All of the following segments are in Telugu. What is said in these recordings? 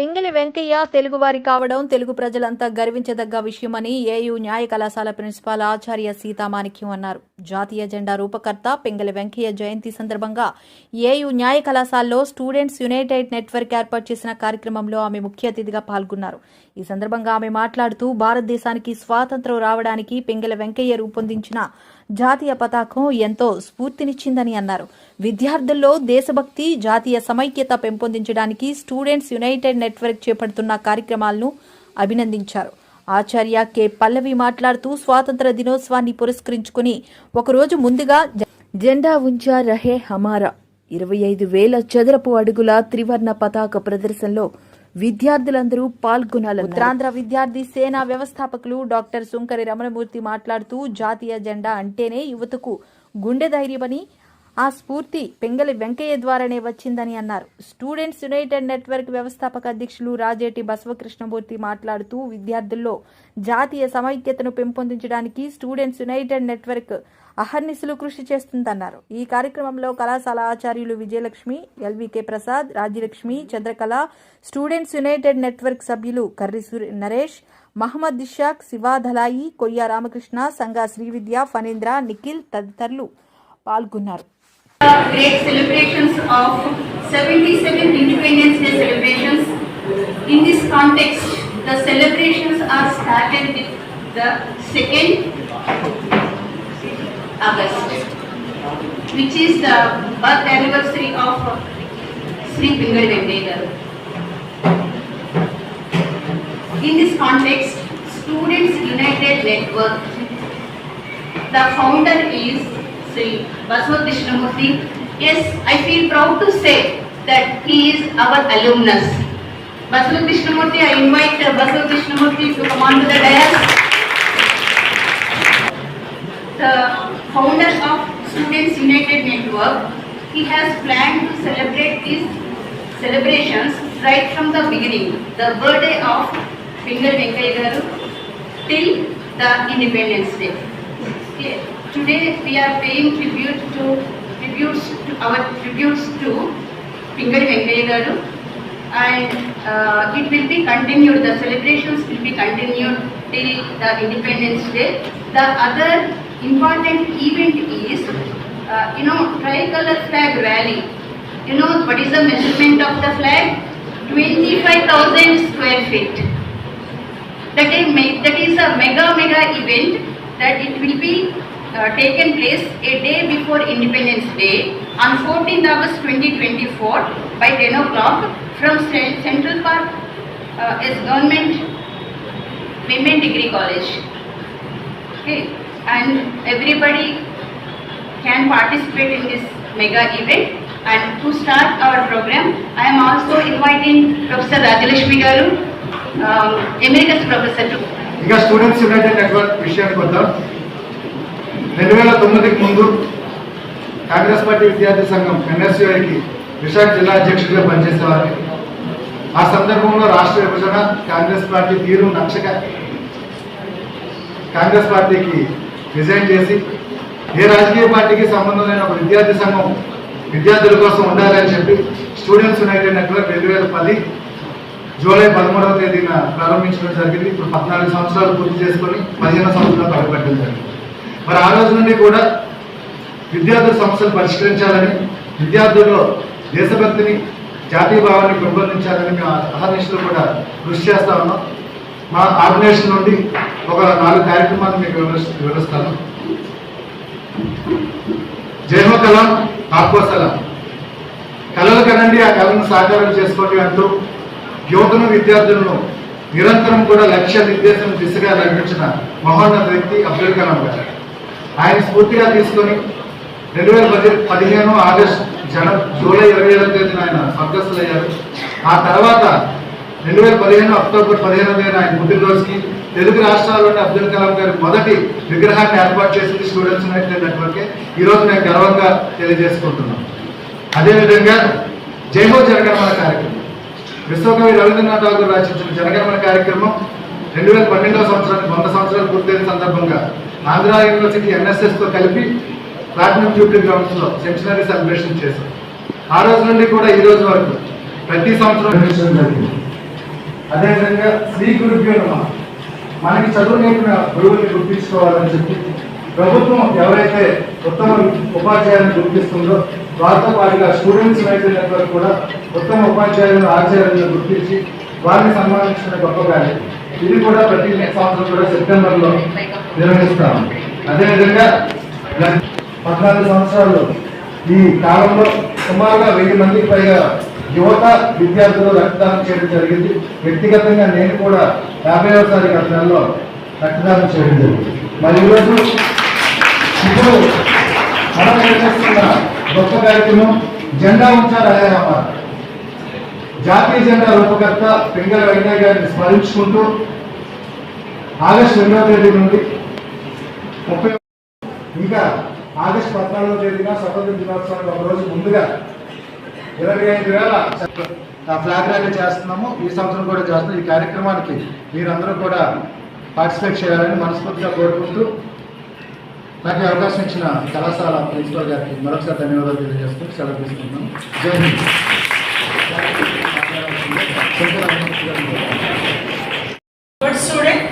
పింగళి వెంకయ్య తెలుగువారి కావడం తెలుగు ప్రజలంతా గర్వించదగ్గ విషయమని ఏయు న్యాయ కళాశాల ప్రిన్సిపాల్ ఆచార్య సీతామాణిక్యం అన్నారు. జాతీయ జెండా రూపకర్త పింగళి వెంకయ్య జయంతి సందర్భంగా ఏయు న్యాయ కళాశాలలో స్టూడెంట్స్ యునైటెడ్ నెట్వర్క్ ఏర్పాటు చేసిన కార్యక్రమంలో ఆమె ముఖ్య అతిథిగా పాల్గొన్నారు. ఈ సందర్భంగా ఆమె మాట్లాడుతూ భారతదేశానికి స్వాతంత్రం రావడానికి పింగళి వెంకయ్య రూపొందించిన జాతీయ పతాకం ఎంతో స్ఫూర్తినిచ్చిందని అన్నారు. విద్యార్థుల్లో దేశభక్తి జాతీయ సమైక్యత పెంపొందించడానికి స్టూడెంట్స్ యునైటెడ్ నెట్వర్క్ చేపడుతున్న కార్యక్రమాలను అభినందించారు. ఆచార్య కె. పల్లవి మాట్లాడుతూ స్వాతంత్ర దినోత్సవాన్ని పురస్కరించుకుని ఒకరోజు ముందుగా జెండా ఉంచా రహే హమారా. ఇరవై ఐదు వేల చదరపు అడుగుల త్రివర్ణ పతాక ప్రదర్శనలో విద్యార్థులందరూ పాల్గొనాలి ఉత్తరాంధ్ర విద్యార్థి సేనా వ్యవస్థాపకులు డాక్టర్ సుంకరి రమణమూర్తి మాట్లాడుతూ జాతీయ జెండా అంటేనే యువతకు గుండె ధైర్యమని ఆ స్ఫూర్తి పెంగలి వెంకయ్య ద్వారానే వచ్చిందని అన్నారు. స్టూడెంట్స్ యునైటెడ్ నెట్వర్క్ వ్యవస్థాపక అధ్యక్షులు రాజేటి బసవకృష్ణమూర్తి మాట్లాడుతూ విద్యార్థుల్లో జాతీయ సమైక్యతను పెంపొందించడానికి స్టూడెంట్స్ యునైటెడ్ నెట్వర్క్ అహర్నిశలు కృషి చేస్తుందన్నారు. ఈ కార్యక్రమంలో కళాశాల ఆచార్యులు Vijayalakshmi LVK Prasad Rajyalakshmi Chandrakala students united network సభ్యులు కర్రి నరేష్ మహమ్మద్ ఇషాక్ శివాధలాయి కొయ్య రామకృష్ణ సంగా శ్రీవిద్య ఫణీంద్ర నిఖిల్ తదితరులు పాల్గొన్నారు. Great celebrations of 77th Independence Day celebrations. In this context, the celebrations are started with the 2nd August, which is the birth anniversary of Sri Pingal Venkaya. In this context, Students United Network the founder is Sri Baswat Krishnamurthy. Yes, I feel proud to say that he is our alumnus. Baswat Krishnamurthy, I invite uh, Krishnamurthy to come on to the dais. The founder of Students United Network, he has planned to celebrate these celebrations right from the beginning, the birthday of Pingal Venkaya Garu till the Independence Day. Okay. Today we are paying tribute to tributes to our tributes to Pingali Venkaya Garu and uh, it will be continued, the celebrations will be continued till the Independence Day. The other important event is, uh, you know, tricolor flag rally. You know what is the measurement of the flag? 25,000 square feet That is, that is a mega mega event that it will be uh, taken place a day before Independence Day on 14th August 2024 by 10 o'clock from Central Park uh, is Government Women Degree College. Okay, and everybody can participate in this mega event. And to start our program, I am also inviting Professor Rajalakshmi Garu, um, Emeritus Professor. Because students united network network ವಿಷಯಕ್ಕೆ రెండు వేల తొమ్మిదికి ముందు కాంగ్రెస్ పార్టీ విద్యార్థి సంఘం ఎన్ఎస్యుఐకి విశాఖ జిల్లా అధ్యక్షుడిగా పనిచేసేవారు. ఆ సందర్భంలో రాష్ట్ర విభజన కాంగ్రెస్ పార్టీ తీరు నచ్చక కాంగ్రెస్ పార్టీకి రిజైన్ చేసి ఏ రాజకీయ పార్టీకి సంబంధం లేని ఒక విద్యార్థి సంఘం విద్యార్థుల కోసం ఉండాలి అని చెప్పి స్టూడెంట్స్ యునైటెడ్ నెట్వర్క్ రెండు వేల పది జూలై పదమూడవ తేదీన ప్రారంభించడం జరిగింది. ఇప్పుడు పద్నాలుగు సంవత్సరాలు పూర్తి చేసుకొని పదిహేను సంవత్సరాలు పడబెట్టడం జరిగింది. మరి ఆ రోజు నుండి కూడా విద్యార్థుల సమస్యలు పరిష్కరించాలని విద్యార్థుల్లో దేశభక్తిని జాతీయ భావాన్ని పెంపొందించాలని మేము అహర్నిశలు కూడా కృషి చేస్తా ఉన్నాం. మా ఆర్గనైజేషన్ నుండి ఒక నాలుగు కార్యక్రమాలు మీకు వివరిస్- వివరిస్తాను. జయహో కలాం ఆప్కో సలాం. కళలు కనండి ఆ కళను సాకారం చేసుకోండి అంటూ యువతను విద్యార్థులను నిరంతరం కూడా లక్ష్య నిర్దేశం దిశగా నడిపించిన మహోన్నత వ్యక్తి అబ్దుల్ కలాం గారు. ఆయన స్ఫూర్తిగా తీసుకొని రెండు వేల పది పదిహేను ఆగస్ట్ జన జూలై ఇరవై ఏడవ తేదీన ఆయన స్వర్గస్థులయ్యారు ఆ తర్వాత రెండు వేల పదిహేను అక్టోబర్ పదిహేనవ తేదీన ఆయన పుట్టినరోజుకి తెలుగు రాష్ట్రాల్లోని అబ్దుల్ కలాం గారి మొదటి విగ్రహాన్ని ఏర్పాటు చేసింది స్టూడెంట్స్ యునైటెడ్ నెట్వర్కే ఈరోజు నేను గర్వంగా తెలియజేసుకుంటున్నాను. అదేవిధంగా జైహో జనగణమన కార్యక్రమం. విశ్వకవి రవీంద్రనాథ్ ఠాగూర్ రచించిన జనగణమన కార్యక్రమం రెండు వేల పన్నెండవ సంవత్సరానికి వంద సంవత్సరాలు పూర్తయిన సందర్భంగా ఆంధ్ర యూనివర్సిటీ ఎన్ఎస్ఎస్తో కలిపి ప్లాటినం జూబ్లీ గ్రౌండ్స్లో సెంచనరీ సెలబ్రేషన్ చేశాం. ఆ రోజు నుండి కూడా ఈ రోజు వరకు ప్రతి సంవత్సరం జరిగింది. అదేవిధంగా శ్రీ గురుభ్యో మనకి చదువు నేర్పిన గురువుని గుర్తించుకోవాలని చెప్పి ప్రభుత్వం ఎవరైతే ఉత్తమ ఉపాధ్యాయులను గుర్తిస్తుందో వారితో పాటుగా స్టూడెంట్స్ యునైటెడ్ నెట్వర్క్ కూడా ఉత్తమ ఉపాధ్యాయులను ఆచార్యులను గుర్తించి వారిని సన్మానించిన గొప్ప కార్యం ఇది కూడా ప్రతి సంవత్సరం కూడా సెప్టెంబర్లో నిర్వహిస్తాం అదేవిధంగా పద్నాలుగు సంవత్సరాలు ఈ కాలంలో సుమారుగా వెయ్యి మందికి పైగా యువత విద్యార్థులు రక్తదానం చేయడం జరిగింది. వ్యక్తిగతంగా నేను కూడా యాభైవ ఒకసారి ఘటనలో రక్తదానం చేయడం జరిగింది. మరి ఈరోజు ఇప్పుడు మనం నిర్వహిస్తున్న గొప్ప కార్యక్రమం జెండా ఉంచారు అయ్యారామారు జాతీయ జెండా రూపకర్త పింగళ వెంకయ్య గారిని స్మరించుకుంటూ ఆగస్టు రెండవ తేదీ నుండి ముప్పై ఇంకా ఆగస్టు పద్నాలుగో తేదీన స్వతంత్ర దినోత్సవానికి ఒక రోజు ముందుగా ఇరవై ఐదు వేల ఆ ఫ్లాగ్ ర్యాలీ చేస్తున్నాము. ఈ సంవత్సరం కూడా చేస్తున్నాం. ఈ కార్యక్రమానికి మీరందరూ కూడా పార్టిసిపేట్ చేయాలని మనస్ఫూర్తిగా కోరుకుంటూ నాకు అవకాశం ఇచ్చిన కళాశాల ప్రిన్సిపల్ గారికి మరొకసారి ధన్యవాదాలు తెలియజేస్తూ సెలవు తీసుకుంటున్నాం. జై హింద్. గుడ్ స్టూడెంట్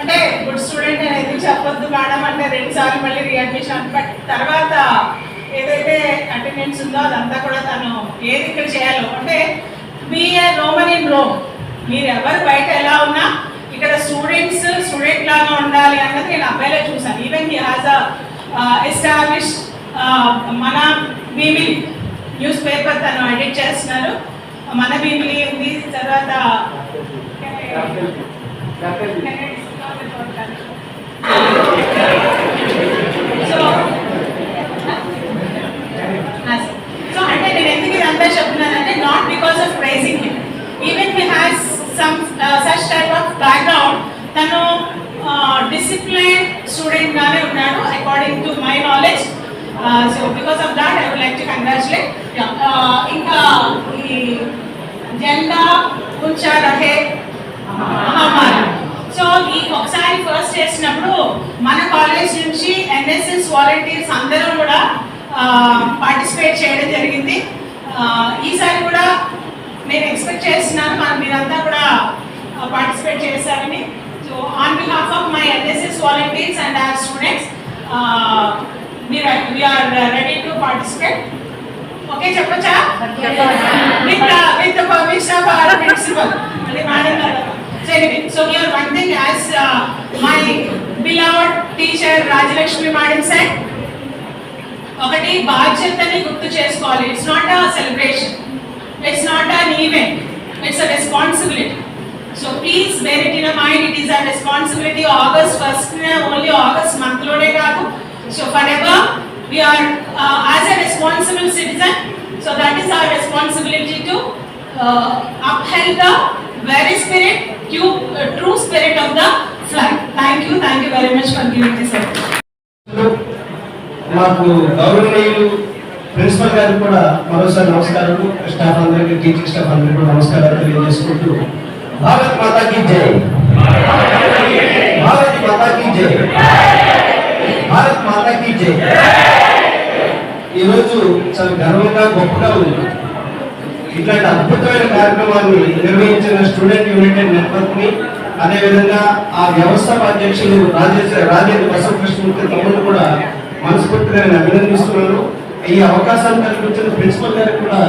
అంటే గుడ్ స్టూడెంట్ అని ఎందుకు చెప్పొద్దు మేడం అంటే రెండు సార్లు మళ్ళీ రీఅడ్మిషన్ బట్ తర్వాత ఏదైతే అటెండెన్స్ ఉందో అదంతా కూడా తను ఏది ఇక్కడ చేయాలో. అంటే బీ రోమన్ ఇన్ రోమ్ మీరు ఎవరు బయట ఎలా ఉన్నా ఇక్కడ స్టూడెంట్స్ స్టూడెంట్ లాగా ఉండాలి అన్నది నేను అబ్బాయిలో చూసాను ఈవెన్ హీ హాజ్ ఎస్టాబ్లిష్ మన బీబీ న్యూస్ పేపర్ తను ఎడిట్ చేస్తున్నారు. మన భీమిలి ఉంది తర్వాత సో సో అంటే నేను ఎందుకు ఇదంతా చెప్తున్నానంటే not because of praising him even he has some such type of background తను డిసిప్లైన్ స్టూడెంట్ గానే ఉన్నాడు according to my knowledge so because of that I would like to congratulate ఇంకా ఈ జెండా ఉంచా రహే మహామారి సో ఈ చేసినప్పుడు మన కాలేజ్ నుంచి ఎన్ఎస్ఎస్ వాలంటీర్స్ అందరూ కూడా పార్టిసిపేట్ చేయడం జరిగింది. ఈసారి కూడా నేను ఎక్స్పెక్ట్ చేస్తున్నాను మన మీరంతా కూడా పార్టిసిపేట్ చేశారని. So on behalf of my NSS volunteers and our students మీరు we are ready to participate okay చెప్పచ్చా? With with permission of our principal అది మేడం గారు so one thing as my teacher Rajalakshmi madam sir. ఒకటి బాధ్యతని గుర్తు చేసుకోవాలి. It's not a celebration it's not an event it's a responsibility so please wear it in mind it is a responsibility August first only August మంత్లోనే కాదు. So for ever we are as a responsible citizen so that is our responsibility to upheld the very spirit true spirit of the flight thank you thank you very much for giving this మాకు గౌరవనీయులు ప్రిన్సిపల్ గారికి కూడా మరోసారి నమస్కారాలు స్టాఫ్ అందరికీ టీచింగ్ స్టాఫ్ అందరికీ కూడా నమస్కారాలు తెలియజేసుకుంటూ భారత్ మాతాకి జై. భారత్ మాతాకి జై. భారత్ మాతాకి జై. ఈరోజు చాలా గర్వంగా గొప్పగా ఉంది. ఇట్లాంటి అద్భుతమైన కార్యక్రమాన్ని నిర్వహించిన స్టూడెంట్ యూనిటెడ్ నెట్వర్క్ని అదేవిధంగా ఆ వ్యవస్థాపక అధ్యక్షులు రాజేశ్వర రాజేంద్ర బసవకృష్ణమూర్తి తమ్ముడు కూడా మనస్ఫూర్తిగా నేను అభినందిస్తున్నాను. ఈ అవకాశాన్ని కల్పించిన ప్రిన్సిపల్ గారికి కూడా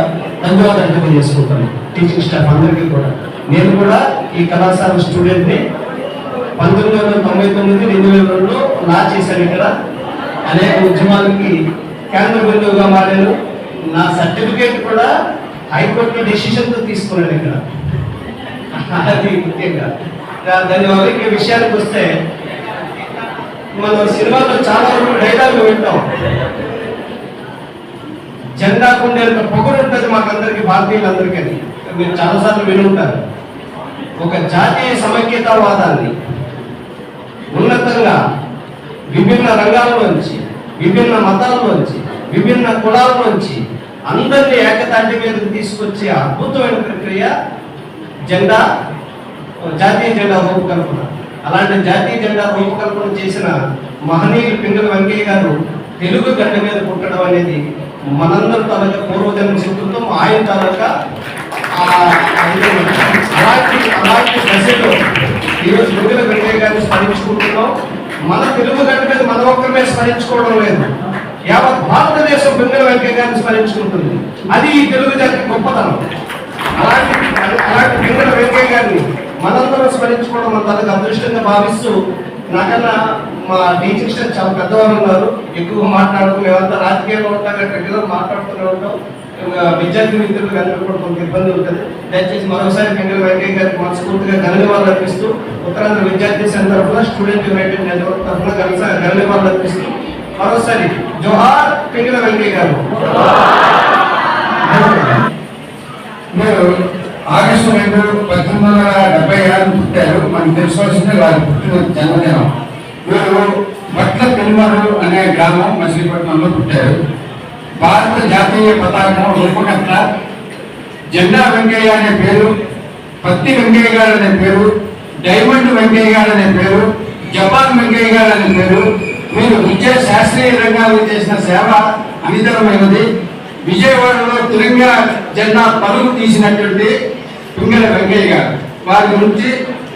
ధన్యవాదాలు తెలియజేసుకుంటాను టీచింగ్ స్టాఫ్ అందరికీ కూడా. నేను కూడా ఈ కళాశాల స్టూడెంట్ని పంతొమ్మిది వందల తొంభై తొమ్మిది రెండు వేల రెండులో నా చేశాను ఇక్కడ. అనేక ఉద్యమాలకి కేంద్ర బిందువుగా మారాను. నా సర్టిఫికేట్ కూడా హైకోర్టు డెసిషన్తో తీసుకున్నాను ఇక్కడ. అది ముఖ్యంగా. దాని ధన్యవాదాలు. విషయానికి వస్తే మనం సినిమాలో చాలా వరకు డైలాగ్ వింటాం. జెండాకు ఉండేంత పొగరు ఉంటుంది మాకందరికి భారతీయులందరికీ. మీరు చాలాసార్లు విని ఉంటారు ఒక జాతీయ సమైక్యతావాదాన్ని ఉన్నతంగా విభిన్న రంగాల్లోంచి విభిన్న మతాల్లోంచి విభిన్న కులాల్లోంచి అందరినీ ఏకతాటి మీదకి తీసుకొచ్చే అద్భుతమైన ప్రక్రియ జెండా జాతీయ జెండా రూపకల్పన. అలాంటి జాతీయ జెండా రూపకల్పన చేసిన మహనీయులు పింగళ వెంకయ్య గారు తెలుగు గడ్డ మీద పుట్టడం అనేది మనందరి తాలూకా పూర్వజన్మ శక్తులతో ఆయన తాలూకా అలాంటి అలాంటి దశలో ఈరోజు మిగిలిన వెంకయ్య గారిని స్మరించుకుంటున్నాం. మన తెలుగు గడ్డ మీద మన ఒక్కరిమే స్మరించుకోవడం లేదు. యావత్ భారతదేశం బింగళ వెంకయ్య గారిని స్మరించుకుంటుంది. అది ఈ తెలుగు జాతి గొప్పతనం. అలాంటి అలాంటి వెంకయ్య గారిని మనందరం స్మరించుకోవడం మన తనకు అదృష్టంగా భావిస్తూ నాకన్నా మా టీచింగ్ స్టాఫ్ చాలా పెద్దవారు ఉన్నారు. ఎక్కువ మాట్లాడడం మేమంతా రాజకీయంలో ఉంటాం రెగ్యులర్ మాట్లాడుతూనే ఉంటాం. విద్యార్థి మిత్రులకు అందరూ కూడా కొంత ఇబ్బంది ఉంటుంది. దయచేసి మరోసారి పింగళ వెంకయ్య గారికి మనస్ఫూర్తిగా ధన్యవాదాలు అర్పిస్తూ ఉత్తరాంధ్ర విద్యార్థి సంఘ తరఫున స్టూడెంట్ యునైటెడ్ నెట్వర్క్ తరఫున ధన్యవాదాలు అర్పిస్తూ మరోసారి జోహార్ పింగళ వెంకయ్య గారు. మీరు ఆగస్టు రెండు పంతొమ్మిది వందల డెబ్బై ఆరు పుట్టారు. మనకు తెలుసుకోవాల్సిందే వారి పుట్టిన జన్మదినం. వీరు భట్ల పెరుమరు అనే గ్రామం మచిలీపట్నంలో పుట్టారు. భారత జాతీయ పతాకం రూపకర్త జెండా వెంకయ్య అనే పేరు పత్తి వెంకయ్య గారు అనే పేరు డైమండ్ వెంకయ్య గారు అనే పేరు జపాన్ వెంకయ్య గారు అనే పేరు. మీరు విద్యా శాస్త్రీయ రంగాల్లో చేసిన సేవ అనితరమైనది. విజయవాడలో తెలంగాణ జెండా పరుగు తీసినటువంటి పింగళ వెంకయ్య గారు. వారి గురించి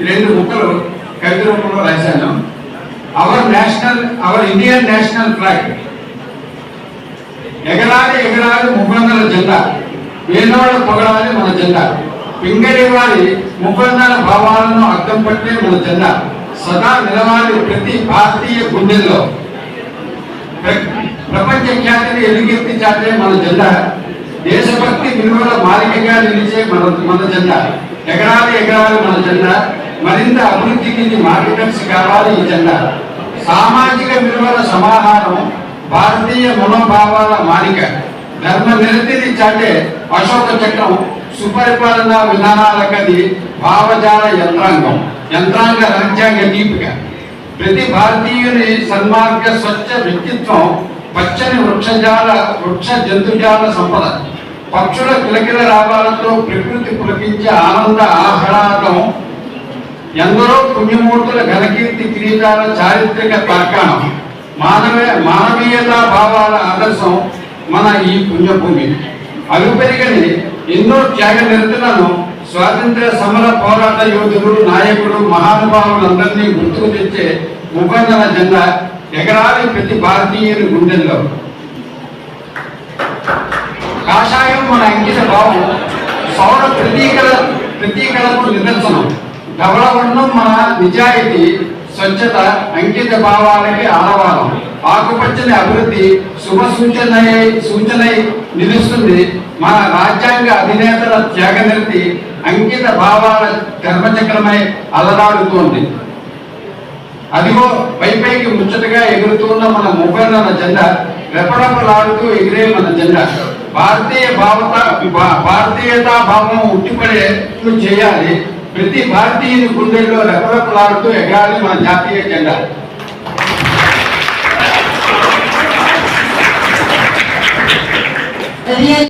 రెండు ముక్కలు కవిత రూపంలో రాశాను. Our national our Indian national flag ఎగరాలి ఎగరాలి ముప్పందల జెండా. వేనోళ్ళ పొగడాలి మన జెండా. పింగళి వారి ముప్పందల భావాలను అర్థం పట్టే మన జెండా. సదా నిలవాలి ప్రతి భారతీయ గుండెల్లో. ప్రపంచ ఖ్యాతిని ఎలుగెత్తి చాటే మన జెండా. దేశభక్తి విలువల మాలికగా నిలిచే మన మన జెండా. ఎకరాలు ఎకరాలు మన జెండా. మరింత అభివృద్ధికి మార్గదర్శి కావాలి ఈ జెండా. సామాజిక విలువల సమాహారం భారతీయ మనోభావాల మాలిక. ధర్మ నిరతిని చాటే అశోక చక్రం సుపరిపాలన విధానాలకది భావజాల యంత్రాంగం యంత్రాంగ రాజ్యాంగ దీపిక. ప్రతి భారతీయుని సన్మార్గ స్వచ్ఛ వ్యక్తిత్వం పచ్చని వృక్షజాల వృక్ష జంతుజాల సంపద. పక్షుల కిలకిల రాగాలతో ప్రకృతి పులకించే ఆనంద ఆహ్లాదం. ఎందరో పుణ్యమూర్తుల ఘనకీర్తి కిరీటాల చారిత్రక తర్కాణం మానవే మానవీయతా భావాల ఆదర్శం మన ఈ పుణ్యభూమి. అలుపెరిగని ఎన్నో త్యాగ నిరతులను స్వాతంత్ర్య సమర పోరాట యోధులు నాయకులు మహానుభావులందరినీ గుర్తుకు తెచ్చే ముఖందన జెండా ఎగరాలి ప్రతి భారతీయుని గుండెల్లో. కాషాయం మన అంకిత భావం. సౌర ప్రతీకల ప్రతీకలకు నిదర్శనం. ధవళవర్ణం మన నిజాయితీ స్వచ్ఛత అంకిత భావాలకి ఆడవాలం ఆకుపచ్చని అభివృద్ధి శుభ సూచన సూచనై నిలుస్తుంది మన రాజ్యాంగ అధినేతల త్యాగనిరతి అంకిత భావాల ధర్మచక్రమై అలరాడుతోంది అదిగో పైపైకి ముచ్చటగా ఎగురుతున్న మన ముప్పైన్నర జెండా రెపరెపలాడుతూ ఎగిరే మన జెండా. భారతీయ భావత భారతీయతా భావం ఉట్టిపడే చేయాలి. ప్రతి భారతీయుని గుండెల్లో రెపడపలాడుతూ ఎగాలి మన జాతీయ జెండా.